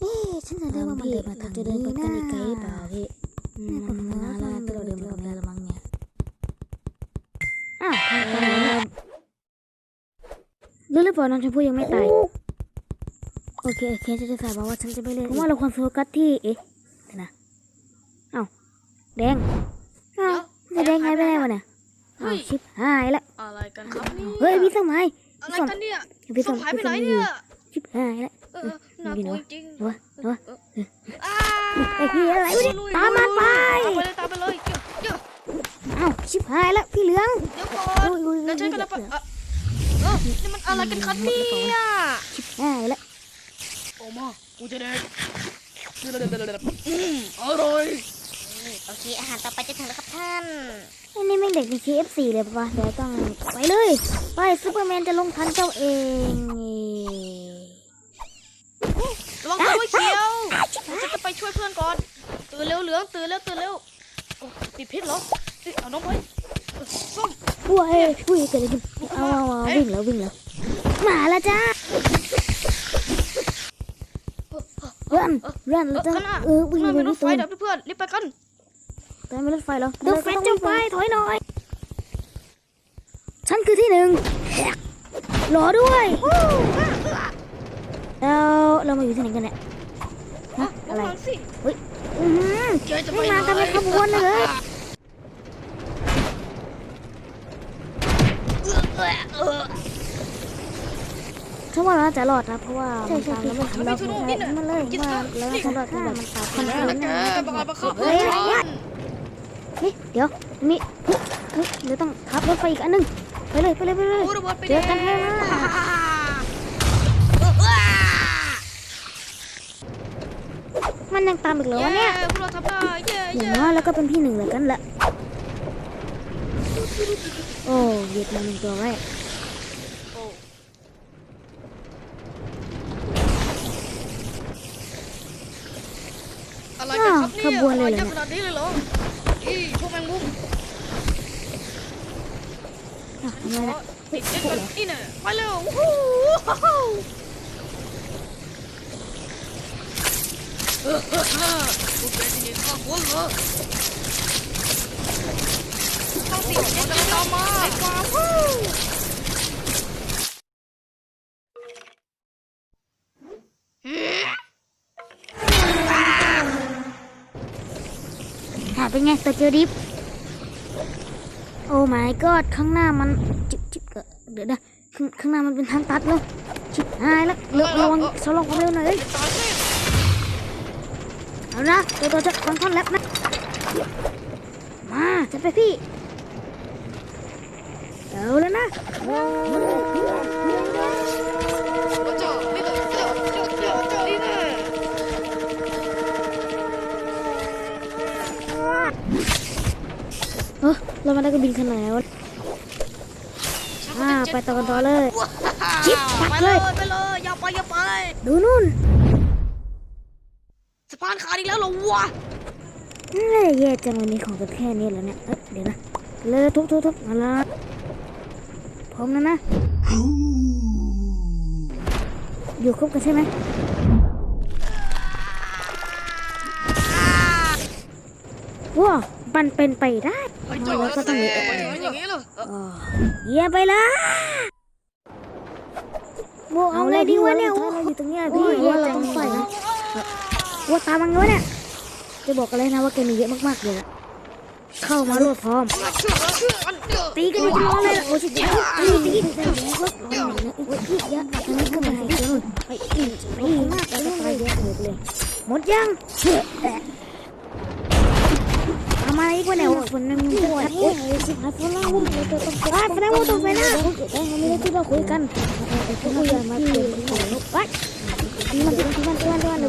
เอ๊ะฉันจะได้ว่ามันเดินมาทางนี้นะกันอีกไกลหรือเปล่าพี่อืมมันนานแล้วที่เราเดินมาตรงนี้แล้วมั้งเนี่ยอ้าวทางตรงนี้นะรู้หรือเปล่าน้องชมพู่ยังไม่ตายโอเคโอเคฉันจะสาบานว่าฉันจะไม่เล่นผมว่าเราควรโฟกัสที่เอ๊ะเดี๋ยวนะเอ้าแดงเอ้าจะแดงหายไปไหนวะเนี่ยเอ้าชิบหายละอะไรกันครับเนี่ยเฮ้ยพี่สมัยอะไรกันเนี่ยพี่ศสพมัหายยไปพี่สไหนมัยเนี่ยชิบหายละเออ น่ากลัวจริงวะวะๆอ้าไอ้พี่อะไรวะเนี่ยลุยตามมันไปตามไปเลยตามไปเลยเดี๋ยวเอ้าชิบหายละพี่เหลืองเดี๋ยวก่อนเดี๋ยวฉันกำลังไปเอ่อเออนี่มันอะไรกันครับเนี่ยชิบหายละโอ้มากูจะเด็กอืมอร่อยโอเคอาหารต่อไปจะถึงแล้วครับท่านอันนี้ไม่งเด็กใน KFC เลยปะวะเดี๋ยวต้องไปเลย ไปซูเปอร์แมนจะลงทันเจ้าเอง ระวังตัวไว้เขียวฉันจะไปช่วยเพื่อนก่อน ตื่นเร็วเหลืองตื่นเร็วตื่นเร็วติดพิษเหรอเอ้ยเอาน้องไปเออส้มอุ้ยอุ้ยเกิดอะไรขึ้นเอาเอาเอาวิ่งแล้ววิ่งแล้วมาแล้วจ้าเรื่อนเรื่อนแล้วจ้าข้างหน้าเออวิ่งข้างหเลน้ายมีรถไฟเดี๋ยวเพื่อนรีบไปกันแต่ไม่รถไฟแล้วเดี๋ยวไฟจะไฟถอยหน่อย ฉันคือที่หนึ่งหกรอด้วย แล้วเรามาอยู่ที่ไหนกันเนี่ยฮะอะไรวังสิอือหือแกจะไม่มากันเป็นขบวนเลยฉันว่าเราจะรอดนะเพราะว่ามันตามเราไม่ทันเราไม่ทันมันเลยว่าเราน่าจะรอดถ้ามันตามคนอื่นเฮ้ยเฮ้ยเดี๋ยวมีเฮ้ยเดี๋ยวต้องขับรถไฟอีกอันนึงไปเลยไปเลยไปเลยเดไปเจอกันแน่นะ มันยังตามอีกเหรอวะเนี่ยพวกเราทำได้เย้อย่าเย้งน้อยแล้วก็เป็นพี่หนึ่งเหมือนกันแหละ โอ้เหยียดมาหนึ่งตัวแรกอะไรกันครับเนี่ยขบวนเลยเหรอเยอะขนาดนี้เลยเหรออีพวกแมงมุมอะทำไมล่ะติดเล่นกันนี่น่ะไปเร็ววู้ฮู้ เออเออเออพวกแกจะหนีข้าหัวเหรอเข้าสิเจ๊จะตามมาไอ้กวางวู้หาเป็นไงตัวเจอดิฟโอ้ my god ข้างหน้ามันจิบจิบเกิดเดี๋ยวนะข้างข้างหน้ามันเป็นทางตัดเลยชิบหายแล้วเร็วระวังสลองความเร็วหน่อย เอ้ยตายสิเอานะตัวตัวจะฟังท่อนแรปนะมาจะไปพี่เอาแล้วนะเจ้านี่น่ะเจ้าเจ้าเจ้าเจ้านี่น่ะเออเรามาได้ก็บินขนาดไหนวะอ่าไปต่อกันต่อเลยจิ๊บปัดไปเลเลยยไปเลยอย่าไปอย่าไปดูนู่น สะพานขาดอีกแล้วเหรอวะเอ้ยแย่จังวันนี้ของกันแค่นี้แล้วเนี่ยเอ้ยเดี๋ยวนะเลยทุบทุบทุบมาละพร้อมแล้วนะ อยู่ครบกันใช่ไหมว้ามันเป็นไปได้เฮ้ยมาแล้วก็ต้องมีเอ้ยอย่างนี้เหรอเอออ๋อเยี่ยไปละโบเอาเลยดีวะเนี่ยโอ้ยอยู่ตรงเนี้ยพี่ว่าเราต้องใส่นะ ว่าตามมันวะเนี่ยจะบอกกันเลยนะว่าแกมีเยอะมากๆเลยอะเข้ามาโลดพร้อมเชื่อเชื่อกันเดี๋ยวตีกันอยู่ร้อนเลยล่ะโอ้ยตีตีตีตีตีตีก็ร้อนนะโอ้ยพี่เยอะอันนี้ก็มาเยอะไปอีกไปอีกมากแล้วก็ตายเยอะหมดเลยหมดยังเอามาอีกวะเนี่ยฝนมันปวดโอ้ยสิบห้าฝนแล้ววุ่นเลยต้องไปฝนแล้วต้องไปนะได้ไม่ได้ที่เราคุยกันคุยมาคุยกันไปทีมันทีมันทีมันทีมัน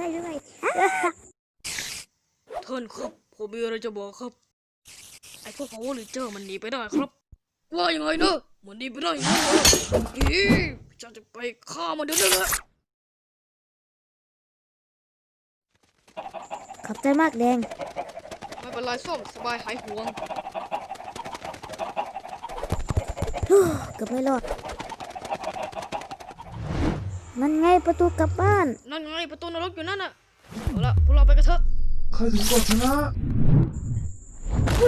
ช่วยท่านครับ ผมมีอะไรจะบอกครับ ไอ้พวก Power Ranger มันหนีไปได้ครับ ว่ายังไงเนอะมันหนีไปได้ยังไงเหรออีฉันจะไปฆ่ามันเดี๋ยวนี้เลยขอบใจมากแดง ไม่เป็นไรส้มสบายหายห่วง เกือบไม่รอด นั่นไงประตูกลับบ้าน นั่นไงประตูนรกอยู่นั่นน่ะเอาละพวกเราไปกันเถอะใครถึงก่อนชนะ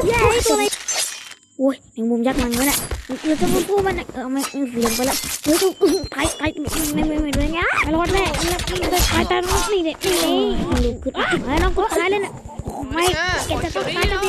เย้ตัวอะไรโอ้ยแมงมุมยักษ์มันวะเนี่ยเดี๋ยวจะมาพูดมันเนี่ยเออไม่เสียงไปแล้วเฮ้ยต้องไปไปไม่ไม่ไม่ไม่ไม่ไม่รอดแน่ไปตายน้องนี่เนี่ยนี่นี่นี่คือไอ้น้องกดตายเลยนะไม่แกจะต้องตายจะตี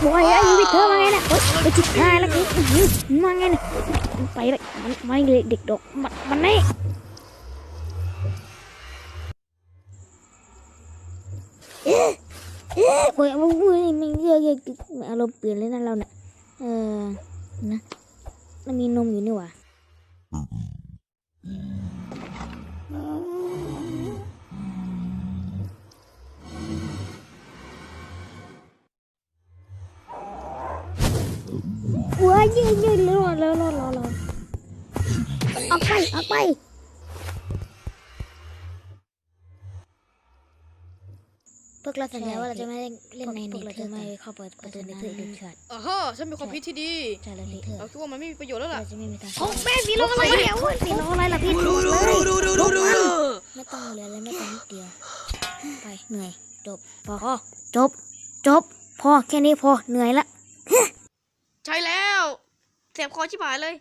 โอ้ยไอ้วิเธอมาไงน่ะโอ๊ยไปจิบหายแล้วกูอื้อมาไงน่ะไปเลยมันไมาเลยเด็กดอกมันมันนี่เอ๊ะเอ๊ะโอ้ยมันมันเยอะเยอะอารมณ์เปลี่ยนเลยนะเราเนี่ยเออนะมันมีนมอยู่นี่หว่า ยยืดยืดรอแล้วรอรอรอออกไปออกไปพวกเราสัญญาว่าเราจะไม่เล่นในนี้เราจะไม่เข้าเปิดประตูในเพื่อเด็ดขาดอ่าฮะฉันมีความคิดที่ดีใช่แล้วพี่เอเราคิดว่ามันไม่มีประโยชน์แล้วล่ะจะไม่มีทางโอ้แม่สีลงอะไรเนี่ยโอ้ยสีลงอะไรล่ะพี่ถูเลยดูดูดูดูไม่ต้องเหลือเลยไม่ต้องนิดเดียวไปเหนื่อยจบพอจบจบพอแค่นี้พอเหนื่อยละ เสียบคอชิบหายเลย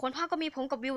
คนภาคก็มีผมกับวิว